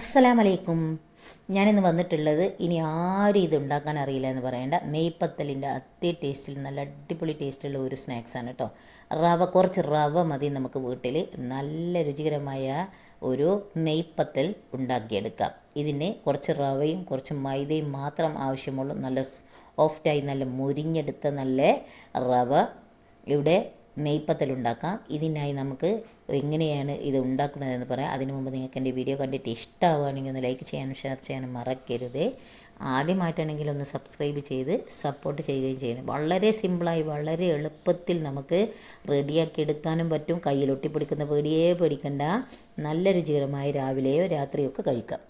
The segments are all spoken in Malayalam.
അസ്സലാമലൈക്കും. ഞാനിന്ന് വന്നിട്ടുള്ളത് ഇനി ആരും ഇത് ഉണ്ടാക്കാൻ അറിയില്ല എന്ന് പറയേണ്ട. നെയ്പ്പത്തലിന്റെ അത്തി ടേസ്റ്റിൽ നല്ല അടിപൊളി ടേസ്റ്റുള്ള ഒരു സ്നാക്സാണ് കേട്ടോ റവ കുറച്ച് റവ മതി നമുക്ക് വീട്ടിൽ നല്ല രുചികരമായ ഒരു നെയ്പ്പത്തൽ ഉണ്ടാക്കിയെടുക്കാം. ഇതിന് കുറച്ച് റവയും കുറച്ച് മൈദയും മാത്രം ആവശ്യമുള്ളൂ. നല്ല സോഫ്റ്റായി നല്ല മുരിഞ്ഞെടുത്ത നല്ല റവ ഇവിടെ നെയ്പ്പത്തൽ ഉണ്ടാക്കാം ഇതിനായി നമുക്ക് എങ്ങനെയാണ് ഇത് ഉണ്ടാക്കുന്നതെന്ന് പറയാം. അതിനു മുമ്പ് നിങ്ങൾക്ക് എന്റെ വീഡിയോ കണ്ടിട്ട് ഇഷ്ടമാവുകയാണെങ്കിൽ ഒന്ന് ലൈക്ക് ചെയ്യാനും ഷെയർ ചെയ്യാനും മറക്കരുത്. ആദ്യമായിട്ടാണെങ്കിൽ ഒന്ന് സബ്സ്ക്രൈബ് ചെയ്ത് സപ്പോർട്ട് ചെയ്യുകയും ചെയ്യണം. വളരെ സിമ്പിളായി വളരെ എളുപ്പത്തിൽ നമുക്ക് റെഡിയാക്കി എടുക്കാനും പറ്റും. കയ്യിൽ ഒട്ടിപ്പിടിക്കുന്ന പേടിയേ പേടിക്കണ്ട. നല്ല രുചികരമായി രാവിലെയോ രാത്രിയോ ഒക്കെ കഴിക്കാം.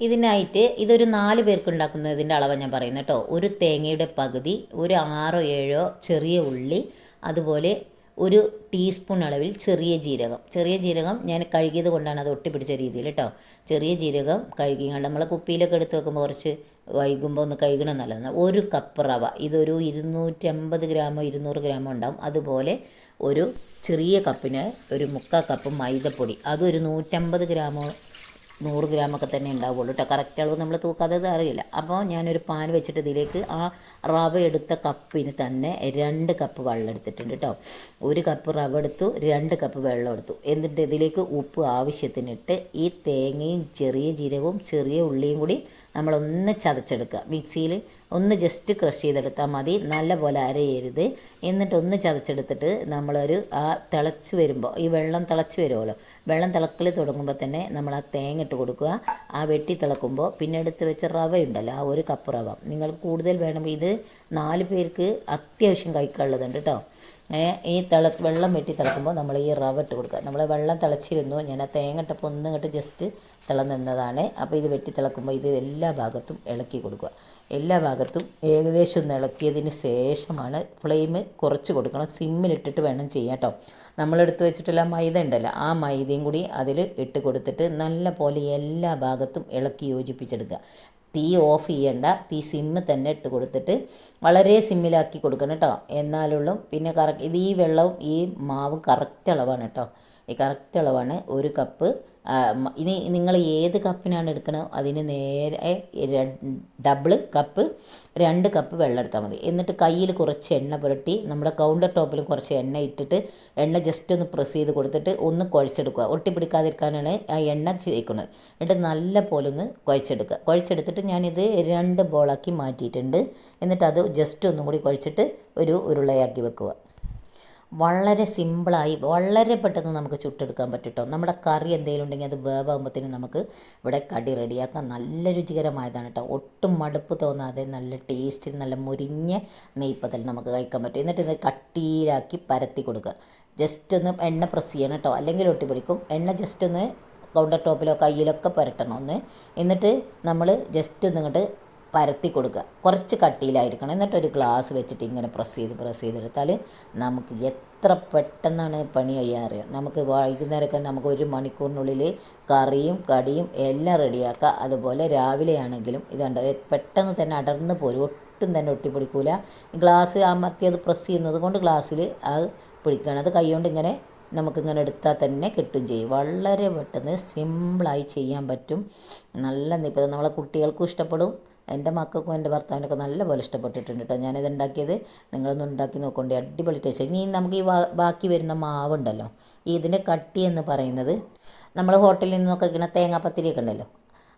ഇതിനായിട്ട് ഇതൊരു നാല് പേർക്ക് ഉണ്ടാക്കുന്നതിന്റെ അളവ് ഞാൻ പറയുന്നത് കേട്ടോ. ഒരു തേങ്ങയുടെ പകുതി ഒരു ആറോ ഏഴോ ചെറിയ ഉള്ളി അതുപോലെ ഒരു ടീസ്പൂൺ അളവിൽ ചെറിയ ജീരകം. ചെറിയ ജീരകം ഞാൻ കഴുകിയത് കൊണ്ടാണ് അത് ഒട്ടിപ്പിടിച്ച രീതിയിൽ കേട്ടോ. ചെറിയ ജീരകം കഴുകി കണ്ട് നമ്മൾ കുപ്പിയിലൊക്കെ എടുത്ത് വെക്കുമ്പോൾ കുറച്ച് വൈകുമ്പോൾ ഒന്ന് കഴുകണം നല്ലതാണ്. ഒരു കപ്പ് റവ ഇതൊരു ഇരുന്നൂറ്റമ്പത് ഗ്രാമോ ഇരുന്നൂറ് ഗ്രാമോ ഉണ്ടാവും. അതുപോലെ ഒരു ചെറിയ കപ്പിന് ഒരു മുക്കാൽ കപ്പ് മൈദപ്പൊടി. അതൊരു നൂറ്റമ്പത് ഗ്രാമോ നൂറ് ഗ്രാമൊക്കെ തന്നെ ഉണ്ടാവുള്ളൂ കേട്ടോ കറക്റ്റ് അളവ് നമ്മൾ തൂക്കാതെ അറിയില്ല. അപ്പോൾ ഞാനൊരു പാൻ വെച്ചിട്ട് ഇതിലേക്ക് ആ റവ എടുത്ത കപ്പിന് തന്നെ രണ്ട് കപ്പ് വെള്ളം എടുത്തിട്ടുണ്ട് കേട്ടോ ഒരു കപ്പ് റവ എടുത്തു രണ്ട് കപ്പ് വെള്ളം എടുത്തു. എന്നിട്ട് ഇതിലേക്ക് ഉപ്പ് ആവശ്യത്തിനിട്ട് ഈ തേങ്ങയും ചെറിയ ജീരകവും ചെറിയ ഉള്ളിയും കൂടി നമ്മളൊന്ന് ചതച്ചെടുക്കുക. മിക്സിയിൽ ഒന്ന് ജസ്റ്റ് ക്രഷ് ചെയ്തെടുത്താൽ മതി. നല്ല പോലെ അരയരുത് എന്നിട്ടൊന്ന് ചതച്ചെടുത്തിട്ട് നമ്മളൊരു ആ തിളച്ച് വരുമ്പോൾ ഈ വെള്ളം തിളച്ച് വരുമല്ലോ വെള്ളം തിളക്കൽ തുടങ്ങുമ്പോൾ തന്നെ നമ്മൾ ആ തേങ്ങ ഇട്ട് കൊടുക്കുക. ആ വെട്ടി തിളക്കുമ്പോൾ പിന്നെ എടുത്ത് വെച്ച റവ ഉണ്ടല്ലോ ആ ഒരു കപ്പ് റവ. നിങ്ങൾ കൂടുതൽ വേണമെങ്കിൽ ഇത് നാല് പേർക്ക് അത്യാവശ്യം കഴിക്കാനുള്ളതുണ്ട് കേട്ടോ ഈ തിള വെള്ളം വെട്ടി തിളക്കുമ്പോൾ നമ്മൾ ഈ റവ ഇട്ട് കൊടുക്കുക. നമ്മൾ വെള്ളം തിളച്ചിരുന്നു ഞാൻ ആ തേങ്ങ ഇട്ടപ്പോൾ ഒന്ന് ഇങ്ങോട്ട് ജസ്റ്റ് തിളന്നിരുന്നതാണ് അപ്പോൾ ഇത് വെട്ടി തിളക്കുമ്പോൾ ഇത് എല്ലാ ഭാഗത്തും ഇളക്കി കൊടുക്കുക. എല്ലാ ഭാഗത്തും ഏകദേശം ഒന്ന് ഇളക്കിയതിന് ശേഷമാണ് ഫ്ലെയിം കുറച്ച് കൊടുക്കണം. സിമ്മിലിട്ടിട്ട് വേണം ചെയ്യാം കേട്ടോ നമ്മളെടുത്ത് വെച്ചിട്ടുള്ള മൈദ ഉണ്ടല്ലോ ആ മൈദയും കൂടി അതിൽ ഇട്ട് കൊടുത്തിട്ട് നല്ല പോലെ എല്ലാ ഭാഗത്തും ഇളക്കി യോജിപ്പിച്ചെടുക്കുക. തീ ഓഫ് ചെയ്യണ്ട തീ സിമ്മ് തന്നെ ഇട്ട് കൊടുത്തിട്ട് വളരെ സിമ്മിലാക്കി കൊടുക്കണം കേട്ടോ. എന്നാലുള്ളൂ പിന്നെ കറക്റ്റ് ഇത് ഈ വെള്ളവും ഈ മാവും കറക്റ്റ് അളവാണ് കേട്ടോ. കറക്റ്റ് അളവാണ് ഒരു കപ്പ് ഇനി നിങ്ങൾ ഏത് കപ്പിനാണ് എടുക്കണത് അതിന് നേരെ ഡബിൾ കപ്പ് രണ്ട് കപ്പ് വെള്ളം എടുത്താൽ മതി. എന്നിട്ട് കയ്യിൽ കുറച്ച് എണ്ണ പുരട്ടി നമ്മുടെ കൗണ്ടർ ടോപ്പിൽ കുറച്ച് എണ്ണ ഇട്ടിട്ട് എണ്ണ ജസ്റ്റ് ഒന്ന് പ്രസ് ചെയ്ത് കൊടുത്തിട്ട് ഒന്ന് കുഴച്ചെടുക്കുക. ഒട്ടിപ്പിടിക്കാതിരിക്കാനാണ് ആ എണ്ണ ചെയ്യിക്കുന്നത് എന്നിട്ട് നല്ല പോലെ ഒന്ന് കുഴച്ചെടുക്കുക. കുഴച്ചെടുത്തിട്ട് ഞാനിത് രണ്ട് ബോളാക്കി മാറ്റിയിട്ടുണ്ട്. എന്നിട്ട് അത് ജസ്റ്റ് ഒന്നും കൂടി കുഴച്ചിട്ട് ഒരു ഉരുളയാക്കി വെക്കുക. വളരെ സിമ്പിളായി വളരെ പെട്ടെന്ന് നമുക്ക് ചുട്ടെടുക്കാൻ പറ്റും നമ്മുടെ കറി എന്തെങ്കിലും ഉണ്ടെങ്കിൽ അത് വേവാകുമ്പോഴത്തേനും നമുക്ക് ഇവിടെ കടി റെഡിയാക്കാം. നല്ല രുചികരമായതാണ് കേട്ടോ. ഒട്ടും മടുപ്പ് തോന്നാതെ നല്ല ടേസ്റ്റിൽ നല്ല മുരിഞ്ഞ നെയ്പ്പത്തൽ നമുക്ക് കഴിക്കാൻ പറ്റും. എന്നിട്ട് ഇത് കട്ടിയിലാക്കി പരത്തി കൊടുക്കുക. ജസ്റ്റ് ഒന്ന് എണ്ണ പ്രസ് ചെയ്യണം കേട്ടോ. അല്ലെങ്കിൽ ഒട്ടിപ്പിടിക്കും എണ്ണ ജസ്റ്റ് ഒന്ന് കൗണ്ടർ ടോപ്പിലോ കയ്യിലൊക്കെ പുരട്ടണം ഒന്ന്. എന്നിട്ട് നമ്മൾ ജസ്റ്റ് ഒന്ന് ഇങ്ങോട്ട് പരത്തി കൊടുക്കുക. കുറച്ച് കട്ടിയിലായിരിക്കണം. എന്നിട്ട് ഒരു ഗ്ലാസ് വെച്ചിട്ട് ഇങ്ങനെ പ്രസ് ചെയ്ത് പ്രസ് ചെയ്തെടുത്താൽ നമുക്ക് എത്ര പെട്ടെന്നാണ് പണി കഴിയാൻ അറിയാം. നമുക്ക് വൈകുന്നേരമൊക്കെ നമുക്ക് ഒരു മണിക്കൂറിനുള്ളിൽ കറിയും കടിയും എല്ലാം റെഡിയാക്കാം. അതുപോലെ രാവിലെയാണെങ്കിലും ഇതുണ്ട് പെട്ടെന്ന് തന്നെ അടർന്ന് പോരും. ഒട്ടും തന്നെ ഒട്ടിപ്പിടിക്കൂല. ഗ്ലാസ് അമർത്തിയത് പ്രസ് ചെയ്യുന്നത് കൊണ്ട് ഗ്ലാസ്സിൽ അത് പിടിക്കണം. അത് കൈകൊണ്ട് ഇങ്ങനെ നമുക്കിങ്ങനെ എടുത്താൽ തന്നെ കിട്ടും ചെയ്യും. വളരെ പെട്ടെന്ന് സിമ്പിളായി ചെയ്യാൻ പറ്റും. നല്ല ഇപ്പോൾ നമ്മളെ കുട്ടികൾക്കും ഇഷ്ടപ്പെടും. എന്റെ മക്കൾക്കും എന്റെ ഭർത്താവിനൊക്കെ നല്ലപോലെ ഇഷ്ടപ്പെട്ടിട്ടുണ്ട് കേട്ടോ. ഞാനിത് ഉണ്ടാക്കിയത് നിങ്ങളൊന്ന് ഉണ്ടാക്കി നോക്കൊണ്ട്. അടിപൊളി ടേസ്റ്റ് ഇനി നമുക്ക് ഈ ബാക്കി വരുന്ന മാവുണ്ടല്ലോ. ഇതിന്റെ കട്ടി എന്ന് പറയുന്നത് നമ്മൾ ഹോട്ടലിൽ നിന്നൊക്കെ ഇങ്ങനെ തേങ്ങാപ്പത്തിരിയൊക്കെ ഉണ്ടല്ലോ.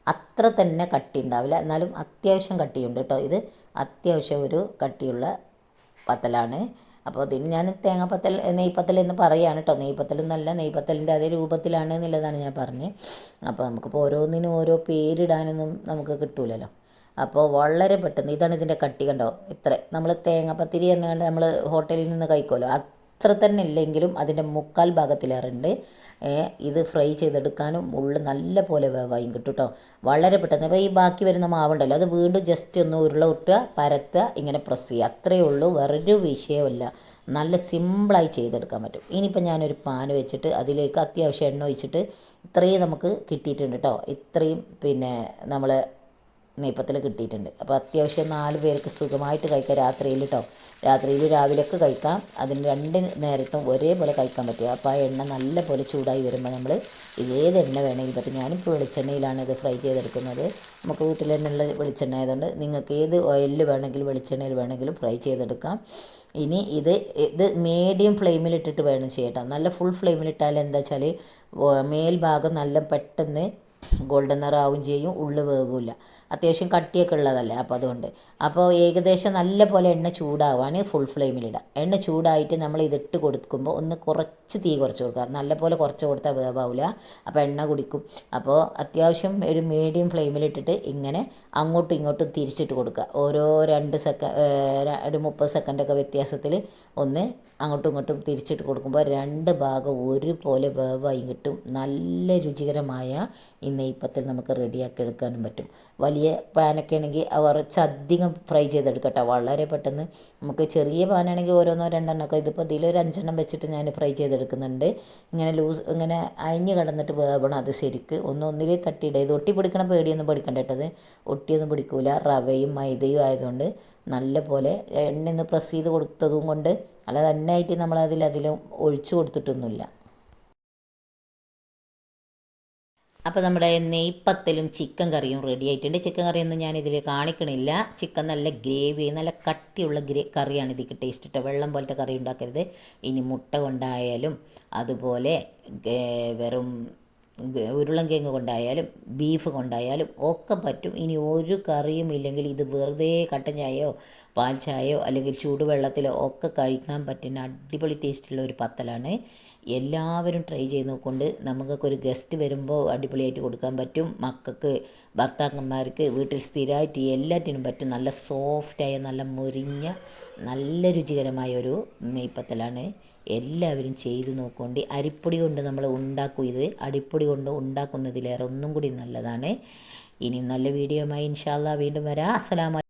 അത്ര തന്നെ കട്ടി ഉണ്ടാവില്ല. എന്നാലും അത്യാവശ്യം കട്ടിയുണ്ട് കേട്ടോ. ഇത് അത്യാവശ്യം ഒരു കട്ടിയുള്ള പത്തലാണ്. അപ്പോൾ ഇതിന് ഞാൻ തേങ്ങാപ്പത്തൽ നെയ്പ്പത്തൽ എന്ന് പറയുകയാണ് കേട്ടോ. നെയ്പ്പത്തലൊന്നല്ല നെയ്പ്പത്തലിന്റെ അതേ രൂപത്തിലാണ് എന്നുള്ളതാണ് ഞാൻ പറഞ്ഞത്. അപ്പോൾ നമുക്കിപ്പോൾ ഓരോന്നിനും ഓരോ പേരിടാനൊന്നും നമുക്ക് കിട്ടൂലല്ലോ. അപ്പോൾ വളരെ പെട്ടെന്ന് ഇതാണ് ഇതിന്റെ കട്ടി കണ്ടോ? ഇത്ര. നമ്മൾ തേങ്ങാപ്പത്തിരി കണ്ട് നമ്മൾ ഹോട്ടലിൽ നിന്ന് കഴിക്കുമല്ലോ. അത്ര തന്നെ ഇല്ലെങ്കിലും അതിന്റെ മുക്കാൽ ഭാഗത്തിലേറുണ്ട് ഇത് ഫ്രൈ ചെയ്തെടുക്കാനും ഉള്ളു നല്ല പോലെ വേവായും കിട്ടും കേട്ടോ. വളരെ പെട്ടെന്ന്. അപ്പോൾ ഈ ബാക്കി വരുന്ന മാവുണ്ടല്ലോ അത് വീണ്ടും ജസ്റ്റ് ഒന്ന് ഉരുള ഉരുട്ടുക പരത്തുക ഇങ്ങനെ പ്രസ് ചെയ്യുക. അത്രയേ ഉള്ളൂ. വേറൊരു വിഷയമല്ല നല്ല സിമ്പിളായി ചെയ്തെടുക്കാൻ പറ്റും. ഇനിയിപ്പോൾ ഞാനൊരു പാൻ വെച്ചിട്ട് അതിലേക്ക് അത്യാവശ്യം എണ്ണ ഒഴിച്ചിട്ട് ഇത്രയും നമുക്ക് കിട്ടിയിട്ടുണ്ട് കേട്ടോ. ഇത്രയും പിന്നെ നമ്മൾ നെയ്പ്പത്തിൽ കിട്ടിയിട്ടുണ്ട്. അപ്പോൾ അത്യാവശ്യം നാല് പേർക്ക് സുഖമായിട്ട് കഴിക്കാം രാത്രിയിൽ കേട്ടോ രാത്രിയിൽ രാവിലെയൊക്കെ കഴിക്കാം. അതിന് രണ്ട് നേരത്തും ഒരേപോലെ കഴിക്കാൻ പറ്റും. അപ്പോൾ ആ എണ്ണ നല്ല പോലെ ചൂടായി വരുമ്പോൾ നമ്മൾ ഏത് എണ്ണ വേണമെങ്കിലും പറ്റും. ഞാനിപ്പോൾ വെളിച്ചെണ്ണയിലാണ് ഇത് ഫ്രൈ ചെയ്തെടുക്കുന്നത്. നമുക്ക് വീട്ടിൽ തന്നെയുള്ള വെളിച്ചെണ്ണ ആയതുകൊണ്ട് നിങ്ങൾക്ക് ഏത് ഓയിലിൽ വേണമെങ്കിലും വെളിച്ചെണ്ണയിൽ വേണമെങ്കിലും ഫ്രൈ ചെയ്തെടുക്കാം. ഇനി ഇത് ഇത് മീഡിയം ഫ്ലെയിമിലിട്ടിട്ട് വേണം ചെയ്യട്ടോ. നല്ല ഫുൾ ഫ്ലെയിമിലിട്ടാൽ എന്താ വെച്ചാൽ മേൽഭാഗം നല്ല പെട്ടെന്ന് ഗോൾഡൻ നിറാവും ചെയ്യും ഉള്ളു വേവില്ല അത്യാവശ്യം കട്ടിയൊക്കെ ഉള്ളതല്ലേ അപ്പോൾ അതുകൊണ്ട്. അപ്പോൾ ഏകദേശം നല്ല പോലെ എണ്ണ ചൂടാവാൻ ഫുൾ ഫ്ലെയിമിലിടാം എണ്ണ ചൂടായിട്ട് നമ്മൾ ഇതിട്ട് കൊടുക്കുമ്പോൾ ഒന്ന് കുറച്ച് തീ കുറച്ച് കൊടുക്കുക. നല്ല പോലെ കുറച്ച് കൊടുത്താൽ വേവാവില്ല അപ്പോൾ എണ്ണ കുടിക്കും. അപ്പോൾ അത്യാവശ്യം ഒരു മീഡിയം ഫ്ലെയിമിലിട്ടിട്ട് ഇങ്ങനെ അങ്ങോട്ടും ഇങ്ങോട്ടും തിരിച്ചിട്ട് കൊടുക്കുക. ഓരോ രണ്ട് സെക്ക ഒരു മുപ്പത് സെക്കൻഡൊക്കെ വ്യത്യാസത്തിൽ ഒന്ന് അങ്ങോട്ടും ഇങ്ങോട്ടും തിരിച്ചിട്ട് കൊടുക്കുമ്പോൾ രണ്ട് ഭാഗം ഒരുപോലെ വേവായി കിട്ടും. നല്ല രുചികരമായ ഈ നെയ്പ്പത്തിൽ നമുക്ക് റെഡിയാക്കി എടുക്കാനും പറ്റും. വലിയ പാനൊക്കെ ആണെങ്കിൽ കുറച്ചധികം ഫ്രൈ ചെയ്തെടുക്കട്ടെ. വളരെ പെട്ടെന്ന് നമുക്ക് ചെറിയ പാനാണെങ്കിൽ ഓരോന്നോ രണ്ടെണ്ണമൊക്കെ ഇതിപ്പോൾ ഇതിലൊരു അഞ്ചെണ്ണം വെച്ചിട്ട് ഞാൻ ഫ്രൈ ചെയ്തെടുക്കുന്നുണ്ട് ഇങ്ങനെ ലൂസ് ഇങ്ങനെ അയഞ്ഞ് കിടന്നിട്ട് വേവണം അത് ശരിക്ക്. ഒന്ന് ഒന്നിലേ ഇത് ഒട്ടി പിടിക്കണ പേടിയൊന്നും പിടിക്കണ്ട കേട്ടത് ഒട്ടിയൊന്നും പിടിക്കൂല. റവയും മൈദയും ആയതുകൊണ്ട് നല്ല പോലെ എണ്ണ ഒന്ന് പ്രസ് ചെയ്ത് കൊടുത്തതും കൊണ്ട് അല്ലാതെ എണ്ണയായിട്ട് നമ്മളതിൽ അതിലും ഒഴിച്ചു കൊടുത്തിട്ടൊന്നുമില്ല. അപ്പോൾ നമ്മുടെ നെയ്പ്പത്തലും ചിക്കൻ കറിയും റെഡി ആയിട്ടുണ്ട്. ചിക്കൻ കറിയൊന്നും ഞാൻ ഇതിൽ കാണിക്കണില്ല. ചിക്കൻ നല്ല ഗ്രേവി നല്ല കട്ടിയുള്ള ഗ്രേ കറിയാണ് ഇതിക്ക് ടേസ്റ്റ് ഇട്ടോ വെള്ളം പോലത്തെ കറി ഉണ്ടാക്കരുത്. ഇനി മുട്ട കൊണ്ടായാലും അതുപോലെ വെറും ഉരുളൻകിഴങ്ങ് കൊണ്ടായാലും ബീഫ് കൊണ്ടായാലും ഒക്കെ പറ്റും. ഇനി ഒരു കറിയും ഇല്ലെങ്കിൽ ഇത് വെറുതെ കട്ടൻ ചായയോ പാൽ ചായയോ അല്ലെങ്കിൽ ചൂടുവെള്ളത്തിലോ ഒക്കെ കഴിക്കാൻ പറ്റുന്ന അടിപൊളി ടേസ്റ്റുള്ള ഒരു പത്തലാണ്. എല്ലാവരും ട്രൈ ചെയ്ത് നോക്കൊണ്ട് നമുക്കൊക്കെ ഒരു ഗസ്റ്റ് വരുമ്പോൾ അടിപൊളിയായിട്ട് കൊടുക്കാൻ പറ്റും. മക്കൾക്ക് ഭർത്താക്കന്മാർക്ക് വീട്ടിൽ സ്ഥിരമായിട്ട് എല്ലാറ്റിനും പറ്റും. നല്ല സോഫ്റ്റായ നല്ല മുരിഞ്ഞ നല്ല രുചികരമായ ഒരു നെയ്പ്പത്തലാണ് എല്ലാവരും ചെയ്ത് നോക്കൊണ്ട് അരിപ്പൊടി കൊണ്ട് നമ്മൾ ഉണ്ടാക്കും. ഇത് അടിപ്പൊടി കൊണ്ട് ഉണ്ടാക്കുന്നതിലേറെ ഒന്നും കൂടി നല്ലതാണ്. ഇനി നല്ല വീഡിയോയുമായി ഇൻഷാല്ല വീണ്ടും വരാം. അസ്സലാമു